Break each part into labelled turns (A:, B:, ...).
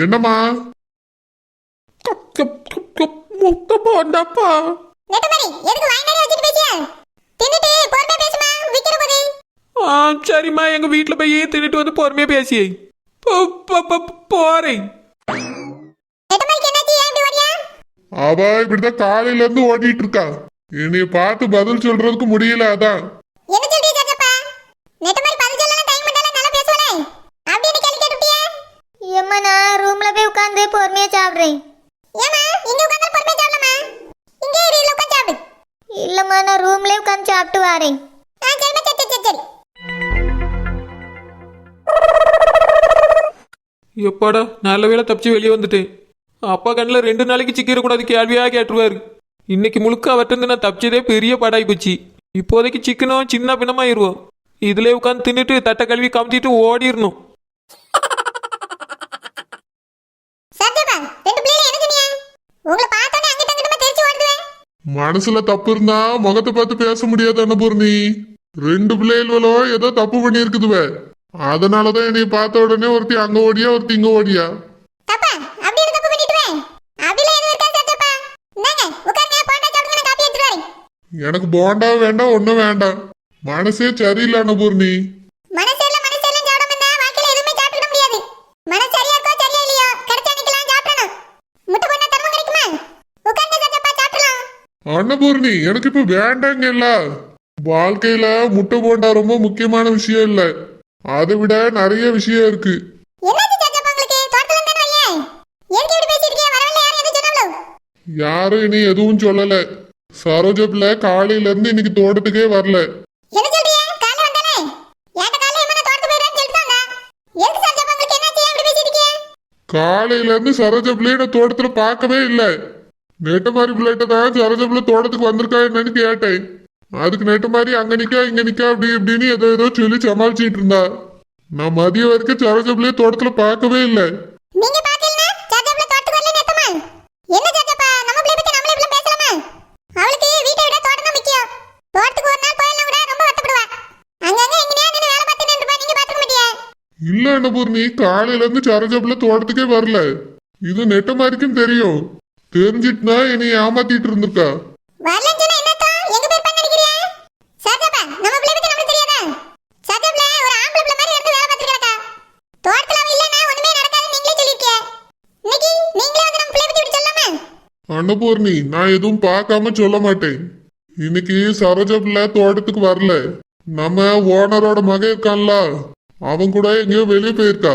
A: என்னம்மா?
B: Cup, cup, cup, cup, முட்டை போண்டப்பா.
C: நெட்டமாரி எதுக்கு வாய்நாடி வச்சுட்டு பேசியா? தின்னுட்டு பொறுமையா பேசுமா விக்கிற போது.
B: ஆ சரிம்மா எங்க வீட்டுல போய் தின்னுட்டு வந்து பொறுமையா பேசி. போ- போ- போ- போறேன்.
A: அவ இப்படிதான் காலையில இருந்து ஓடிட்டு இருக்கா. என்னைய பார்த்து பதில் சொல்றதுக்கு முடியல அதான்.
C: என்ன சொல்றீங்க சாச்சப்பா நெட்டமாரி பதில் சொல்லலாம் டைம் பண்ணால நல்லா பேசுவலே அப்படி என்ன கேள்வி கேட்டுட்டியா?
D: ஏம்மா நான் உட்காந்து பொறுமையா சாப்பிடுறேன்.
C: ஏமா இங்க உட்கார்ந்து பொறுமையா சாப்பிடலாமா? இங்கே ஏரியில உட்கார்ந்து சாப்பிடு.
D: இல்லம்மா நான் ரூம்லயே உட்காந்து சாப்பிட்டு வரேன்.
C: ஆ சரிம்மா சரி சரி சரி
B: எப்பாடா நல்ல வேளை தப்பிச்சு வெளியே வந்துட்டேன். அப்பா கண்ணில் ரெண்டு நாளைக்கு சிக்கிடக்கூடாது கேள்வியா கேட்டுருவாரு. இன்னைக்கு முழுக்க அவர்கிட்ட நான் தப்பிச்சதே பெரிய படாய் போச்சு. இப்போதைக்கு சிக்கனும் சின்ன பின்னமாயிருவோம். இதுல உட்காந்து தின்னுட்டு தட்டை கழுவி கமுத்திட்டு ஓடிடணும்
C: சாச்சப்பா ரெண்டு பிள்ளைல என்ன சொன்னீங்க உங்களை பார்த்தோன்னே அங்கிட்ட அங்கிட்டமா தெரிச்சு ஓடுவேன்.
A: மனசுல தப்பு இருந்தா முகத்தை பார்த்து பேச முடியாது அன்னபூர்ணி. ரெண்டு பிள்ளைகளும் ஏதோ தப்பு பண்ணியிருக்குதுவ. அதனாலதான் என்னைய பார்த்த உடனே ஒருத்தி அங்க ஓடியா ஒருத்தி இங்க ஓடியா?
C: தப்பா? அப்படி என்ன தப்பு பண்ணிட்டுவேன் அப்படிலாம் எதுவும் இருக்காது சாச்சப்பா இந்தாங்க உட்காருங்க போண்டா சாப்பிடுங்க நான் காப்பி எடுத்துட்டு வரேன்.
A: எனக்கு போண்டா வேண்டாம் ஒண்ணும் வேண்டாம். மனசே சரியில்லை அன்னபூர்ணி
C: மனசேல மனசேல சாப்பிடாம இருந்தா வாழ்க்கையில எதுவுமே சாப்பிட முடியாது மனசு சரியா இருக்கோ சரியா இல்லையோ கிடைச்ச அன்னைக்கெல்லாம் சாப்பிடணும் முட்டை போண்டா தரமா கிடைக்குமா உட்கார்ந்து சாச்சப்பா சாப்பிடலாம்
A: அன்னபூர்ணி எனக்கு இப்ப வேண்டாங்க இல்ல. வாழ்க்கையில முட்டை போண்டா ரொம்ப முக்கியமான விஷயம் இல்ல. அதை விட நிறைய விஷயம் இருக்கு.
C: யாரும்
A: இனி எதுவும் சொல்லல. சரோஜா பிள்ளை காலையில இருந்து இன்னைக்கு தோட்டத்துக்கே வரல. காலையில இருந்து சரோஜா பிள்ளைய தோட்டத்துல பார்க்கவே இல்லை. நெட்ட மாதிரி பிள்ளைகிட்ட தான் சரோஜா பிள்ளை தோட்டத்துக்கு வந்திருக்கா என்னன்னு கேட்டேன். அதுக்கு நெட்ட மாதிரி அங்க நிக்கா இங்க நிக்கா அப்படி இப்படின்னு ஏதோ ஏதோ சொல்லி சமாளிச்சிட்டு இருந்தா. நான் மதியம் வரைக்கும் சரோஜா பிள்ளைய தோட்டத்துல பார்க்கவே இல்லை. இல்ல அன்னபூர்ணி காலையில இருந்து சரோஜா பிள்ளை தோட்டத்துக்கே வரல. இது நெட்ட மாதிரிக்கும் தெரியும். தெரிஞ்சிட்டுனா என்னை ஏமாத்திட்டு இருந்திருக்கா? அன்னபூர்ணி நான் எதுவும் பார்க்காம சொல்ல மாட்டேன். இன்னைக்கு சரோஜா பிள்ளை தோட்டத்துக்கு வரல. நம்ம ஓனரோட மகன் இருக்கான்ல அவன் கூட எங்கேயோ வெளியே போயிருக்கா.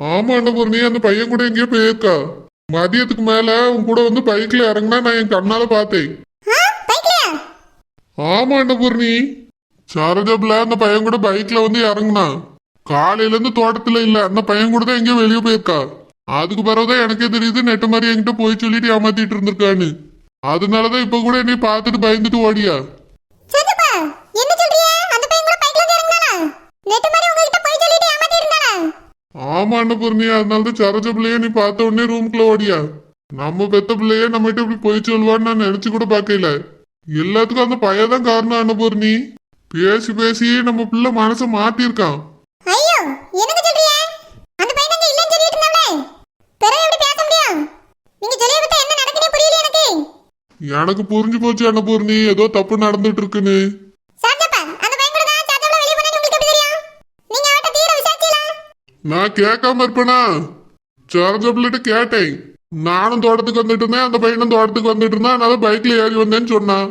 A: ஆமா அன்னபூர்ணி அந்த பையன் கூட எங்கேயோ போயிருக்கா. மதியத்துக்கு மேல அவன் கூட வந்து பைக்ல இறங்குனா நான் என் கண்ணால பார்த்தேன். ஆமா அன்னபூர்ணி சரோஜா பிள்ளை அந்த பையன் கூட பைக்ல வந்து இறங்குனான் காலையில இருந்து தோட்டத்துல இல்ல அந்த பையன் கூட தான் எங்கேயோ வெளியே போயிருக்கா. அதுக்கு பிறகுதான் எனக்கே தெரியுது நெட்ட மாதிரி என்கிட்ட போய் சொல்லிட்டு ஏமாத்திட்டு இருந்திருக்கான்னு. அதனாலதான் இப்ப கூட என்னை பார்த்துட்டு பயந்துட்டு ஓடியா
C: சாச்சப்பா என்ன சொல்றீங்க அந்த பையன் கூட பைக்ல வந்து இறங்குனானா நெட்ட மாதிரி உங்ககிட்ட போய் சொல்லிட்டு ஏமாத்தி இருந்தானா
A: ஆமா அன்னபூர்ணி அதனாலதான் சரோஜா பிள்ளைய நீ பார்த்த உடனே ரூம்குள்ள ஓடியா? நம்ம பெத்த பிள்ளைய நம்மகிட்ட இப்படி போய் சொல்லுவான்னு நான் நினைச்சு கூட பார்க்கல. எல்லாத்துக்கும் அந்த பையன் தான் காரணம் அன்னபூர்ணி பேசி பேசி நம்ம பிள்ளை மனசை மாத்திருக்கான்
C: எனக்கு.
A: புரிஞ்சு போச்சு அன்னபூர்ணி ஏதோ தப்பு நடந்துட்டு இருக்குன்னு
C: சாச்சப்பா அந்த பையன் கூட தான் சாச்சப்பா வெளிய போனா உங்களுக்கு எப்படி தெரியும் நீங்க அவட்ட தீர விசாரிச்சீங்களா
A: நான் கேட்காம இருப்பேனா? சரோஜா பிள்ளைகிட்ட கேட்டேன். நானும் தோட்டத்துக்கு வந்துட்டு இருந்தேன். அந்த பையனும் தோட்டத்துக்கு வந்துட்டு இருந்தான் அதனால பைக்ல ஏறி வந்தேன்னு சொன்னான்.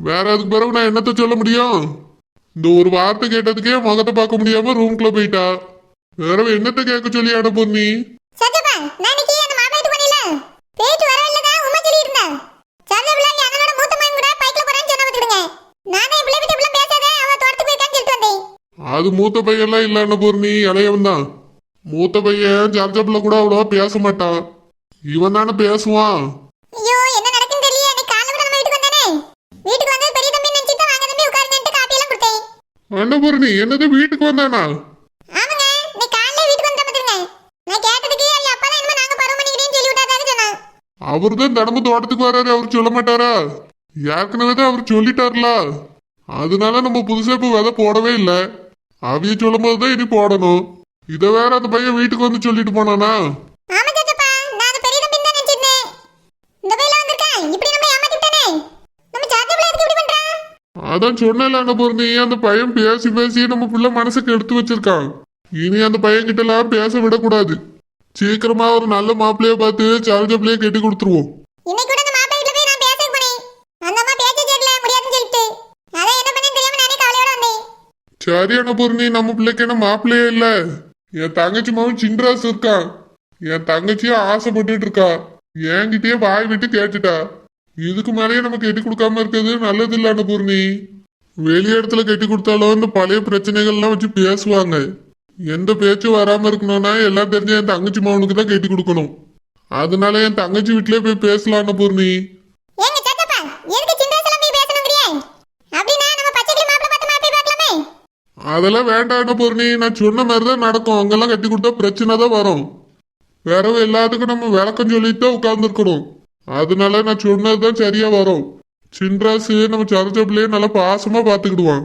A: வேற அதுக்கு பிறகு நான் என்னத்த சொல்ல முடியும்? இந்த ஒரு வார்த்தை கேட்டதுக்கே முகத்தை பார்க்க முடியாம ரூம்குள்ள போயிட்டா. வேற என்னத்த கேட்க சொல்லி
C: சொல்லிட்டு வந்தேன்.
A: அது மூத்த பையன்லாம் இல்ல அன்னபூர்ணி இளையவன் தான் மூத்த பையன் பிள்ளை கூட அவ்வளவா பேச மாட்டான்? இவன் தானே பேசுவான்.
C: ஐயோ என்ன நடக்குன்னு தெரியல அன்னைக்கு காலைல கூட நம்ம வீட்டுக்கு வந்தானே? வீட்டுக்கு வந்து பெரிய தம்பி நினைச்சிட்டு வாங்க தம்பி உட்காருங்கன்ட்டு காப்பி எல்லாம் கொடுத்தேன்.
A: அன்னபூர்ணி என்னது வீட்டுக்கு வந்தானா?
C: ஆமாங்க இன்னைக்கு காலைல வீட்டுக்கு வந்து பாத்துருங்க நான் கேட்டதுக்கு அவங்க அப்பா தான் இனிமே நாங்க பருவம் பண்ணிக்கிறேன்னு சொல்லி விட்டாதான்னு சொன்னான்.
A: அவர் தான் தினமும் தோட்டத்துக்கு வராரு அவர் சொல்ல மாட்டாரா? ஏற்கனவே தான் அவர் சொல்லிட்டார்ல. அதனால நம்ம புதுசா இப்ப விதை போடவே இல்லை. அவிய சொல்லும் போது தான் இனி போடணும். இதை வேற அந்த பையன் வீட்டுக்கு வந்து சொல்லிட்டு போனானா?
C: ஆமா சாச்சப்பா நான் அது பெரிய தம்பி தான் நினைச்சிருந்தேன் இந்த பையில வந்திருக்கேன் இப்படி நம்ம ஏமாத்திட்டானே நம்ம சாச்சப்ல எதுக்கு இப்படி பண்றான்
A: அதான் சொன்னல அங்க பொருந்தி அந்த பையன் பேசி பேசி நம்ம பிள்ளை மனசுக்கு எடுத்து வச்சிருக்கான். இனி அந்த பையன் கிட்ட எல்லாம் பேச விடக்கூடாது. சீக்கிரமா ஒரு நல்ல மாப்பிள்ளைய பார்த்து சரஜப்பிள்ளைய கட்டி கொடுத்துருவோம்.
C: இன்னைக்கு கூட அந்த மாப்பிள்ளை வீட்டுல போய் நான் பேச போனேன். அந்த அம்மா பேச்ச கேட்கல முடியாதுன்னு சொல்லிட்டு. அதான் என்ன பண்ணேன்னு தெரியாம நானே கவலையோட வந்தேன்.
A: சரியான பொருணி நம்ம பிள்ளைக்கு என்ன மாப்பிள்ளையே இல்ல? என் தங்கச்சி மகன் சின்ராஸ் இருக்கான் என் தங்கச்சியும் ஆசைப்பட்டுட்டு இருக்கா. என்கிட்டயே வாய் விட்டு கேட்டுட்டா. இதுக்கு மேலேயே நம்ம கட்டி கொடுக்காம இருக்கிறது நல்லது இல்ல அன்னபூர்ணி. வெளி இடத்துல கெட்டி கொடுத்தாலும் இந்த பழைய பிரச்சனைகள்லாம் வச்சு பேசுவாங்க. எந்த பேச்சும் வராம இருக்கணும்னா எல்லாம் தெரிஞ்ச என் தங்கச்சி மகனுக்கு தான் கட்டி கொடுக்கணும். அதனால என் தங்கச்சி வீட்டிலே போய் பேசலாம் அன்னபூர்ணி
C: ஏங்க சாச்சப்பா எதுக்கு சின்ன எல்லாம் போய் பேசணுங்கிறியே அப்படின்னா நம்ம பச்சைக்கிளி மாப்பிள்ளை பார்த்து மாப்பிள்ளை பார்க்கலாமே
A: அதெல்லாம் வேண்டாம் பூர்ணி. நான் சொன்ன மாதிரி தான் நடக்கும். அங்கெல்லாம் கட்டி கொடுத்தா பிரச்சனை தான் வரும். வேற எல்லாத்துக்கும் நம்ம விளக்கம் சொல்லிட்டு தான் உட்காந்துருக்கணும் அதனால நான் சொன்னது தான் சரியா வரும். சின்ராசு நம்ம சரச்ச பிள்ளைய நல்லா பாசமா பார்த்துக்கிடுவான்.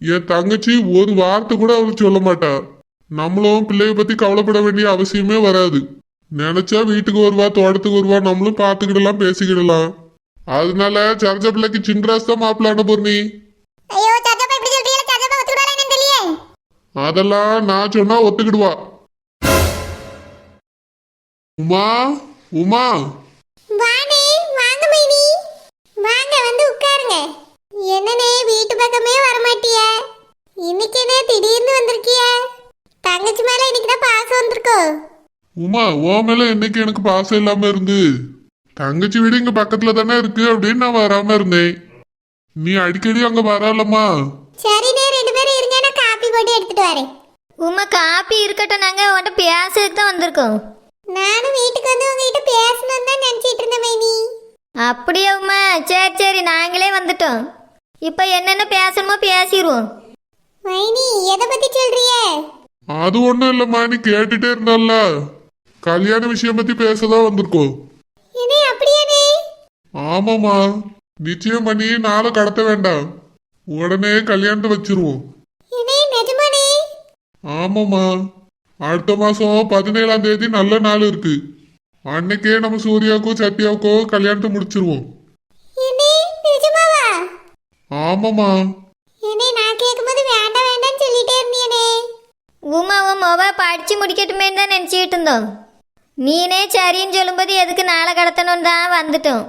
A: என் தங்கச்சி ஒரு வார்த்தை கூட அவளுக்கு சொல்ல மாட்டா. நம்மளும் பிள்ளைய பத்தி கவலைப்பட வேண்டிய அவசியமே வராது. நினைச்சா வீட்டுக்கு வருவா தோட்டத்துக்கு வருவா நம்மளும் பார்த்துக்கிடலாம் பேசிக்கிடலாம். அதனால சரஞ்ச பிள்ளைக்கு சின்ராஸ் தான் மாப்பிள்ளான பூர்ணி
C: ஐயோ சாச்சப்பா இப்படி சொல்றீங்க சாச்சப்பா ஒத்துக்கிடால என்னன்னு தெரியல
A: அதெல்லாம் நான் சொன்னா ஒத்துக்கிடுவா. உமா உமா.
C: வாணி வாங்க மைனி. வாங்க வந்து உட்காருங்க. என்னனே வீட்டு பக்கமே வரமாட்டிய. இன்னைக்கு என்ன திடீர்னு வந்திருக்கிய? தங்கச்சி மேல இன்னைக்கு தான் பாசம் வந்திருக்கோ?
A: உமா உன் மேல என்னைக்கு எனக்கு பாசம் இல்லாம இருந்து. தங்கச்சி வீடு இங்க பக்கத்துல தானே இருக்கு அப்படின்னு நான் வராம இருந்தேன். நீ அடிக்கடி அங்க வரலம்மா
C: சரிண்ணே ரெண்டு பேரும் இருங்க நான் காப்பி போட்டு எடுத்துட்டு வரேன்.
D: உமா காப்பி இருக்கட்டும் நாங்கள் உன்ட்ட பேசுறதுக்கு தான் வந்திருக்கோம்.
C: நானும் வீட்டுக்கு வந்து உங்ககிட்ட பேசணும்னு தான் நினைச்சிட்டு இருந்தேன் மைனி.
D: அப்படியா உமா? சரி சரி நாங்களே வந்துட்டோம். இப்போ என்னென்ன பேசணுமோ பேசிடுவோம்.
C: மைனி எதை பத்தி சொல்றியே?
A: அது ஒண்ணும் இல்லம்மா நீ கேட்டுட்டே இருந்தால கல்யாண விஷயம் பத்தி பேசதான் வந்திருக்கோம்.
C: என்ன அப்படியானே
A: ஆமாம்மா. நிச்சயம் பண்ணி நாளை கடத்த வேண்டாம். உடனே கல்யாணத்தை வச்சிருவோம். ஆமாம்மா. அடுத்த மாசம் பதினேழாம் தேதி நல்ல நாள் இருக்கு. அன்னைக்கே நம்ம சூர்யாவுக்கும் சத்யாவுக்கும் கல்யாணத்தை முடிச்சிருவோம். ஆமாம்மா.
C: என்னை நான் கேட்கும்போது வேண்டாம் வேண்டாம்னு சொல்லிட்டே இருந்தியனே.
D: உமா உன் மொப படித்து முடிக்கட்டுமே தான் நினச்சிக்கிட்டு இருந்தோம். நீனே சரின்னு சொல்லும்போது எதுக்கு நாளை கடத்தணும் தான் வந்துட்டோம்.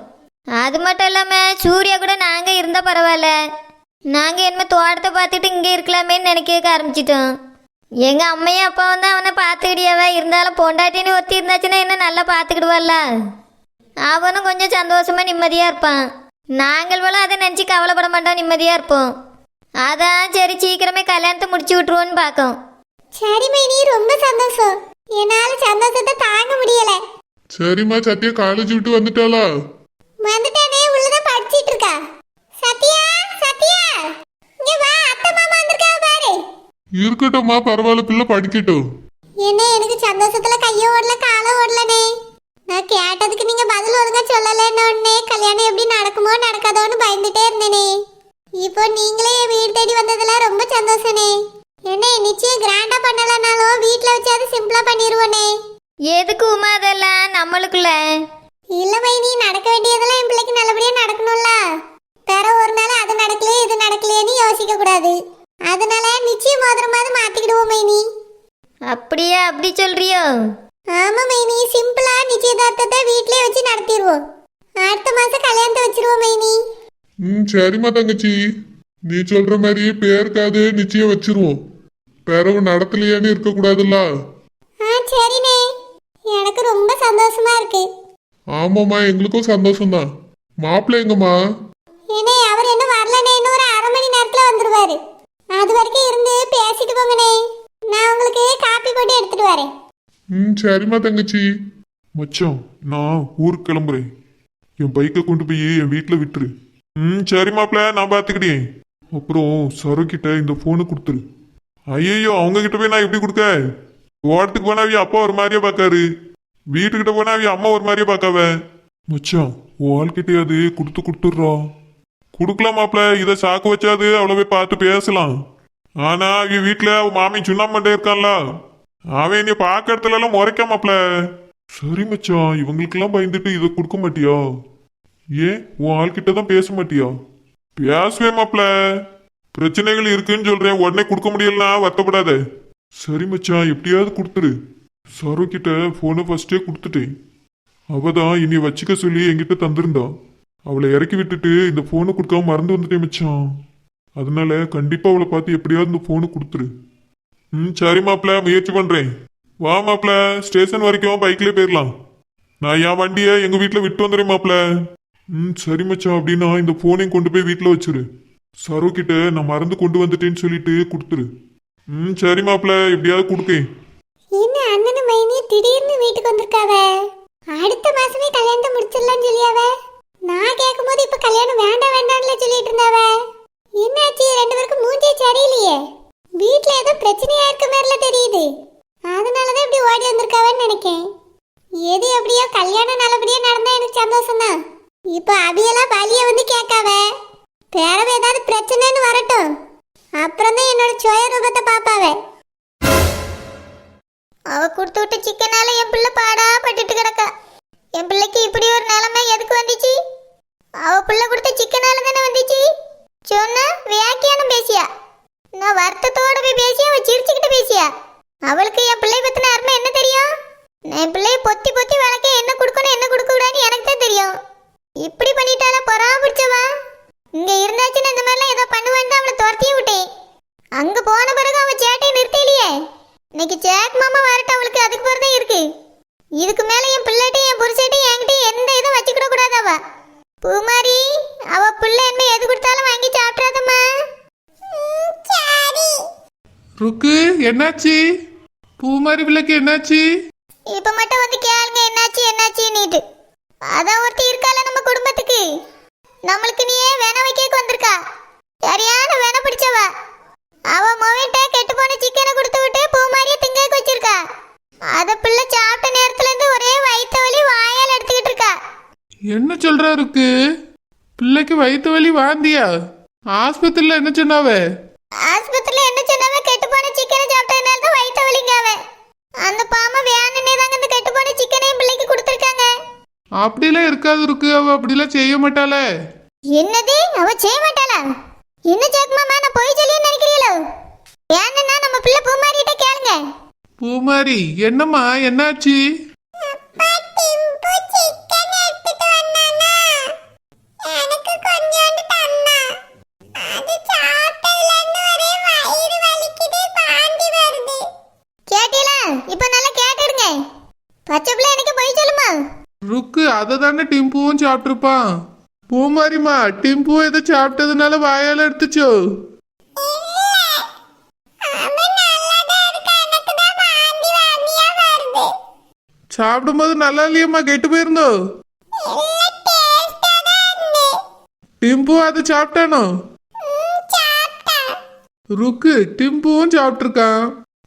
D: அது மட்டும் இல்லாமல் சூர்யா கூட நாங்கள் இருந்தால் பரவாயில்ல. நாங்கள் என்ன தோட்டத்தை பார்த்துட்டு இங்கே இருக்கலாமேன்னு நினைக்க ஆரம்பிச்சிட்டோம். எங்கள் அம்மையும் அப்பாவும் தான் அவனை பார்த்துக்கிடியாவ இருந்தாலும் பொண்டாட்டின்னு ஒத்தி இருந்தாச்சுன்னா என்ன நல்லா பார்த்துக்கிடுவாள்ல? அவனும் கொஞ்சம் சந்தோஷமா நிம்மதியாக இருப்பான். நாங்கள் போல அதை நினச்சி கவலைப்பட மாட்டோம் நிம்மதியாக இருப்போம். அதான் சரி சீக்கிரமே கல்யாணத்தை முடிச்சு விட்ருவோன்னு பார்க்கோம்.
C: சரி மைனி ரொம்ப சந்தோஷம். என்னால சந்தோஷத்தை தாங்க முடியல.
A: சரிம்மா சத்யா காலேஜ் விட்டு வந்துட்டாளா?
C: வந்துட்டானே உள்ளதான் படிச்சிட்டு இருக்கா. சத்யா சத்யா! இங்க வா அத்தை மாமா
A: இருக்கட்டும்மா பரவாயில்ல பிள்ளை படிக்கட்டும்.
C: என்ன எனக்கு சந்தோஷத்துல கைய ஓடல கால ஓடலனே. நான் கேட்டதுக்கு நீங்க பதில் ஒழுங்கா சொல்லலன்னு கல்யாணம் எப்படி நடக்குமோ நடக்காதோன்னு பயந்துட்டே இருந்தேனே. இப்போ நீங்களே என் வீடு தேடி வந்ததுல ரொம்ப சந்தோஷனே. என்ன நிச்சயம் கிராண்டா பண்ணலனாலும் வீட்ல வச்சாது சிம்பிளா பண்ணிடுவோனே
D: எதுக்கு உமா அதெல்லாம் நம்மளுக்குள்ள?
C: இல்ல மைனி நடக்க வேண்டியதெல்லாம் என் பிள்ளைக்கு நல்லபடியா நடக்கணும்ல. பிற ஒரு நாள் அது நடக்கலையே இது நடக்கலையேன்னு யோசிக்க கூடாது. அதனால நிச்சயம் மோதிரமாவது மாத்திக்கிடுவோம் மைனி.
D: அப்படியா? அப்படி சொல்றியோ?
C: ஆமா மைனி. சிம்பிளா நிச்சயதார்த்தத்தை வீட்லயே வச்சு நடத்திடுவோம். அடுத்த மாசம் கல்யாணத்தை வச்சிருவோம் மைனி.
A: ம் சரிம்மா தங்கச்சி. நீ சொல்ற மாதிரி பேருக்காது நிச்சயம் வச்சிருவோம். பிறகு நடத்தலையான்னு இருக்கக்கூடாதுல்ல.
C: ஆ சரிண்ணே. எனக்கு ரொம்ப சந்தோஷமா இருக்கு.
A: ஆமாம்மா எங்களுக்கும் சந்தோஷம்தான். மாப்பிள்ளை எங்கம்மா
C: ஏனே அவர் என்ன வரலனே இன்னும் ஒரு அரை மணி நேரத்துல வந்துருவாரு. அது வரைக்கும் இருந்து பேசிட்டு போங்கண்ணே. நான் உங்களுக்கு காப்பி போட்டு எடுத்துட்டு வரேன்.
A: ம் சரிம்மா தங்கச்சி.
E: மச்சான் நான் ஊருக்கு கிளம்புறேன். என் பைக்கை கொண்டு போய் என் வீட்டில் விட்டுரு. ம் சரி நான் பார்த்துக்கிட்டேன் அப்புறம் சரோக்கிட்ட இந்த ஃபோனை கொடுத்துரு. ஐயோ அவங்கக்கிட்ட போய் நான் எப்படி கொடுக்க? ஓடத்துக்கு போனா அவன் அப்பா ஒரு மாதிரியா பார்க்காரு வீட்டுக்கிட்ட போனா அவிய அம்மா ஒரு மாதிரியா பார்க்காவ மச்சான் உன் ஆள்கிட்டயாவது கொடுத்து கொடுத்துட்றோம் கொடுக்கலாம் மாப்ள இதை சாக்கு வச்சாது அவளை போய் பார்த்து பேசலாம். ஆனா அவ வீட்டுல அவ மாமி சுண்ணாமண்டே இருக்கான்ல. அவன் என்னைய பார்க்க இடத்துல எல்லாம் முறைக்க மாப்ள சரி மச்சான் இவங்களுக்கெல்லாம் பயந்துட்டு இதை கொடுக்க மாட்டியா? ஏன் உன் ஆள்கிட்ட தான் பேச மாட்டியா? பேசுவே மாப்பிள. பிரச்சனைகள் இருக்குன்னு சொல்றேன் உடனே கொடுக்க முடியலனா வருத்தப்படாத. சரி மச்சான் எப்படியாவது கொடுத்துரு. சரோ கிட்ட போனை ஃபர்ஸ்டே கொடுத்துட்டேன். அவதான் இனி வச்சுக்க சொல்லி என்கிட்ட தந்திருந்தான் அவளை இறக்கி விட்டுட்டு இந்த ஃபோனை கொடுக்காம மறந்து வந்துட்டேன் மச்சான். அதனால கண்டிப்பா அவளை பார்த்து எப்படியாவது இந்த ஃபோனை கொடுத்துரு. ம் சரி மாப்பிள்ள முயற்சி பண்றேன். வா மாப்பிள்ள ஸ்டேஷன் வரைக்கும் பைக்லேயே போயிடலாம் நான் என் வண்டியை எங்க வீட்டில் விட்டு வந்துடுறேன் மாப்பிள்ள ம் சரி மச்சான் அப்படின்னா இந்த ஃபோனையும் கொண்டு போய் வீட்டில் வச்சிரு. சரோ கிட்ட நான் மறந்து கொண்டு வந்துட்டேன்னு சொல்லிட்டு கொடுத்துரு. ம் சரி மாப்பிள்ள எப்படியாவது கொடுக்கேன்
C: என்ன அண்ணனும் மைனியும் திடீர்னு வீட்டுக்கு வந்திருக்காவ? அடுத்த மாசமே கல்யாணத்தை முடிச்சிடலாம்னு சொல்லியாவே? நான் கேட்கும்போது இப்ப கல்யாணம் வேண்டாம் வேண்டாம்ல சொல்லிட்டு இருந்தாவ என்னாச்சு? ரெண்டு பேருக்கும் மூஞ்சே சரியில்லையே. வீட்ல ஏதோ பிரச்சனையா இருக்க மாதிரில தெரியுது. அதனாலதான் இப்படி ஓடி வந்திருக்காவன்னு நினைக்கேன். எது எப்படியோ கல்யாணம் நல்லபடியா நடந்தா எனக்கு சந்தோஷம் தான் இப்ப அபியெல்லாம் வந்து கேட்காவ? பேரவை ஏதாவது பிரச்சனைன்னு வரட்டும். அப்புறம் தான் என்னோட சுய ரூபத்தை பாப்பாவ
D: அவ கொடுத்து விட்ட சிக்கனால என் பிள்ளை பாடா பட்டுட்டு கிடக்கா. என் பிள்ளைக்கு இப்படி ஒரு நிலைமை எதுக்கு வந்துச்சு? அவ பிள்ளை கொடுத்த சிக்கனால தானே வந்துச்சு? சொன்னா வியாக்கியானம் பேசியா? நான் வருத்தத்தோட போய் பேசியா? அவ சிரிச்சுக்கிட்டு பேசியா? அவளுக்கு என் பிள்ளை பத்தின அருமை என்ன தெரியும்? நான் என் பிள்ளைய பொத்தி பொத்தி வளர்க்க என்ன கொடுக்கணும் என்ன கொடுக்க கூடாதுன்னு எனக்கு தான் தெரியும். இப்படி பண்ணிட்டால பொறாம பிடிச்சவா இங்க இருந்தாச்சுன்னு இந்த மாதிரிலாம் ஏதோ பண்ணுவேன்னு அவளை துரத்தியும் விட்டேன். அங்க போன பிறகு அவன் சேட்டையை நிறுத்தி இன்னைக்கு ஜாக் மாமா வரட்டும் அவளுக்கு அதுக்கு பிறகு தான் இருக்கு இதுக்கு மேல என் பிள்ளைட்டையும் என் புருஷட்டையும் என்கிட்ட எந்த இதுவும் வச்சுக்கிட கூடாது அவ பூமாரி அவ பிள்ளை என்ன எது கொடுத்தாலும் வாங்கி சாப்பிட்றாதம்மா சரி
F: ருக்கு என்னாச்சு? பூமாரி பிள்ளைக்கு என்னாச்சு?
D: இப்ப மட்டும் வந்து கேளுங்க என்னாச்சு என்னாச்சு நீட்டு அதான் ஒருத்தி இருக்கால நம்ம குடும்பத்துக்கு. நம்மளுக்கு நீயே வேண வைக்க வந்திருக்கா. சரியான வேண பிடிச்சவ. அவ மொவிட்ட கெட்டு போன சிக்கனை கொடுத்து விட்டு பூ மாதிரியே திங்க வச்சிருக்கா. அத பிள்ளை சாப்பிட்ட நேரத்துல இருந்து ஒரே வயித்த வலி வாயால் எடுத்துக்கிட்டு இருக்கா.
F: என்ன சொல்றா ருக்கு பிள்ளைக்கு வயிற்று வலி வாந்தியா? ஆஸ்பத்திரியில் என்ன சொன்னாவே?
D: ஆஸ்பத்திரியில என்ன சொன்னாவ கெட்டு போன சிக்கனை சாப்பிட்டதுனால தான் வயித்த வலிங்க அவ அந்த பாம வேணுன்னே தாங்க இந்த கெட்டு போன சிக்கனையும் பிள்ளைக்கு கொடுத்துருக்காங்க.
F: அப்படிலாம் இருக்காது இருக்கு அவ அப்படிலாம் செய்ய மாட்டாளே.
D: என்னது? அவ செய்ய மாட்டாளா? என்ன ஜாக்மாமா நான் போய் சொல்லி நினைக்கிறீங்களோ? ஏன்னா நம்ம பிள்ளை பூமாரிட்ட கேளுங்க.
F: பூமாரி என்னம்மா? என்னாச்சு
C: எனக்கு கொஞ்சோண்டு தந்தா அது சாப்பிட்டதுல இருந்து ஒரே வயிறு வலிக்குது வாந்தி வருது
D: கேட்டீங்களா இப்ப நல்லா கேட்டுடுங்க பச்சை பிள்ளை எனக்கு போய் சொல்லுமா
F: ருக்கு அதை தானே டிம்புவும் சாப்பிட்ருப்பான் பூமாரிம்மா டிம்பு எதை சாப்பிட்டதுனால வாயால் எடுத்துச்சோ? சாப்பிடும்போது நல்லா இல்லையம்மா கெட்டு போயிருந்தோ? டிம்பு அதை சாப்பிட்டானோ? ருக்கு டிம்புவும் சாப்பிட்ருக்கான்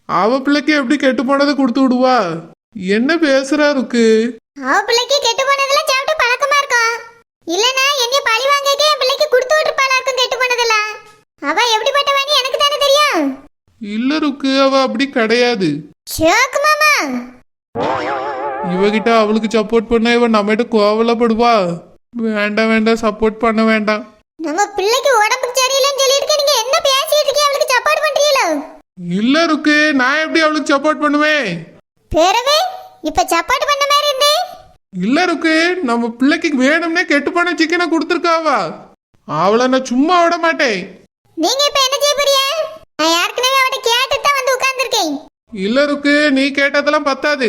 F: அவ பிள்ளைக்கு எப்படி கெட்டு போனதை கொடுத்து விடுவா? என்ன பேசுறா ருக்கு?
D: அவ பிள்ளைக்கு கெட்டு போனதெல்லாம் சாப்பிட்டு பழக்கமா இருக்கும் இல்லனா என்னைய பழி வாங்கக்கே என் பிள்ளைக்கு கொடுத்து விட்டுருப்பாளா இருக்கும் கெட்டு போனதெல்லாம். அவ எப்படிப்பட்டவான்னு எனக்கு தானே தெரியும்.
F: இல்ல ருக்கு அவ அப்படி கிடையாது.
D: ஷோக்கு மாமா.
F: இவகிட்ட அவளுக்கு சப்போர்ட் பண்ணா இவ நம்மகிட்ட கோவலப்படுவா. வேண்டாம் வேண்டாம் சப்போர்ட் பண்ண வேண்டாம்.
D: நம்ம பிள்ளைக்கு உடம்புக்கு சரியில்லைன்னு சொல்லிட்டு நீங்க என்ன பேசிட்டு இருக்கீங்க? அவளுக்கு சப்போர்ட் பண்றீங்களோ?
F: இல்ல ருக்கு நான் எப்படி அவளுக்கு சப்போர்ட் பண்ணுவேன்?
D: பிறகு இப்ப சப்போர்ட் பண்ண
F: இல்ல ருக்கு நம்ம பிள்ளைக்கு வேணும்னே கெட்டு போன சிக்கனை கொடுத்துருக்காவா? அவளை நான் சும்மா விட மாட்டேன்.
D: நீங்க இப்ப என்ன செய்ய போறீங்க? நான் ஏற்கனவே அவட்ட கேட்டுட்டு தான் வந்து உட்கார்ந்துருக்கேன்.
F: இல்ல நீ கேட்டதெல்லாம் பத்தாது.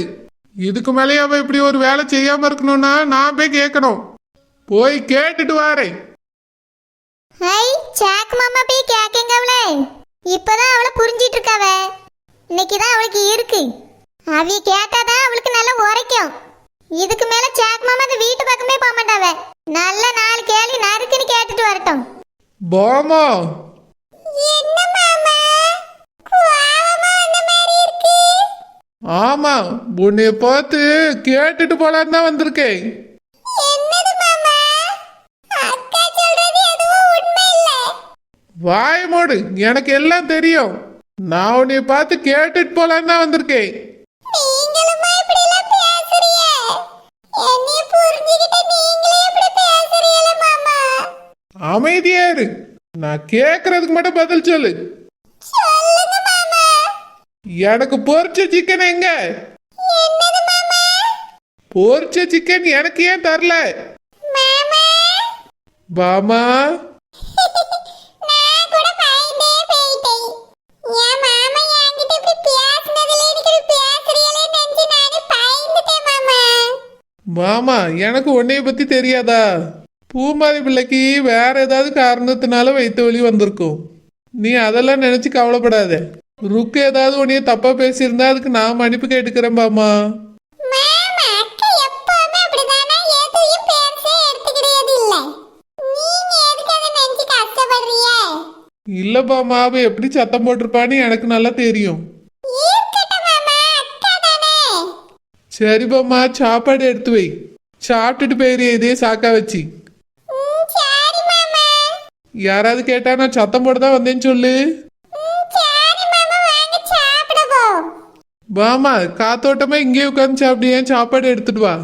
F: இதுக்கு மேலேயே அவ இப்படி ஒரு வேலை செய்யாம இருக்கணும்னா நான் போய் கேட்கணும். போய் கேட்டுட்டு வாரேன்
D: ஹை சாக் மாமா போய் கேக்கங்க அவளே. இப்பதான் அவளை புரிஞ்சிட்டு இருக்காவ. இன்னைக்கு தான் அவளுக்கு இருக்கு. அவிய கேட்டாதான் அவளுக்கு நல்லா உரைக்கும். இதுக்கு மேல சாக் மாமா அந்த வீட்டு பக்கமே போக மாட்டாவ. நல்ல நாலு கேள்வி நறுக்குன்னு கேட்டுட்டு வரட்டும்.
F: பாமா. ஆமா உன்னைய பார்த்து கேட்டுட்டு போலான்னு தான் வந்திருக்கேன். வாய மூடு எனக்கு எல்லாம் தெரியும். நான் உன்னைய பார்த்து கேட்டுட்டு போலான்னு தான் வந்திருக்கேன். அமைதியா இரு நான் கேக்குறதுக்கு மட்டும் பதில் சொல்லு. எனக்கு பொரிச்ச சிக்கன் எங்க? பொரிச்ச சிக்கன் எனக்கு ஏன் தரல? பாமா
C: மாமா. மாமா
F: எனக்கு உன்னைய பத்தி தெரியாதா? பூமாரி பிள்ளைக்கு வேற ஏதாவது காரணத்தினால வயிற்று வலி வந்திருக்கும். நீ அதெல்லாம் நினைச்சு கவலைப்படாத. ருக்கு ஏதாவது உன்னைய தப்பா பேசியிருந்தா அதுக்கு நான் மன்னிப்பு கேட்டுக்கிறேன் பாமா.
C: மாமா அக்கா எப்பவுமே அப்படிதானா? எதையும் பெருசா எடுத்துக்கிட்டது இல்ல. நீங்க எதுக்கு அதை நினைச்சு கஷ்டப்படுறீங்க?
F: இல்ல பாமா அவ எப்படி சத்தம் போட்டிருப்பான்னு எனக்கு நல்லா தெரியும்.
C: இருக்கட்டும் மாமா அக்கா தானே.
F: சரி பாமா சாப்பாடு எடுத்து வை. சாப்பிட்டுட்டு போயிரு இதே சாக்கா வச்சு. யாராவது கேட்டா நான் சத்தம் போட தான் வந்தேன்னு சொல்லு. வாமா காத்தோட்டமா இங்கேயே உட்காந்து சாப்பிடு ஏன் சாப்பாடு எடுத்துட்டு வா.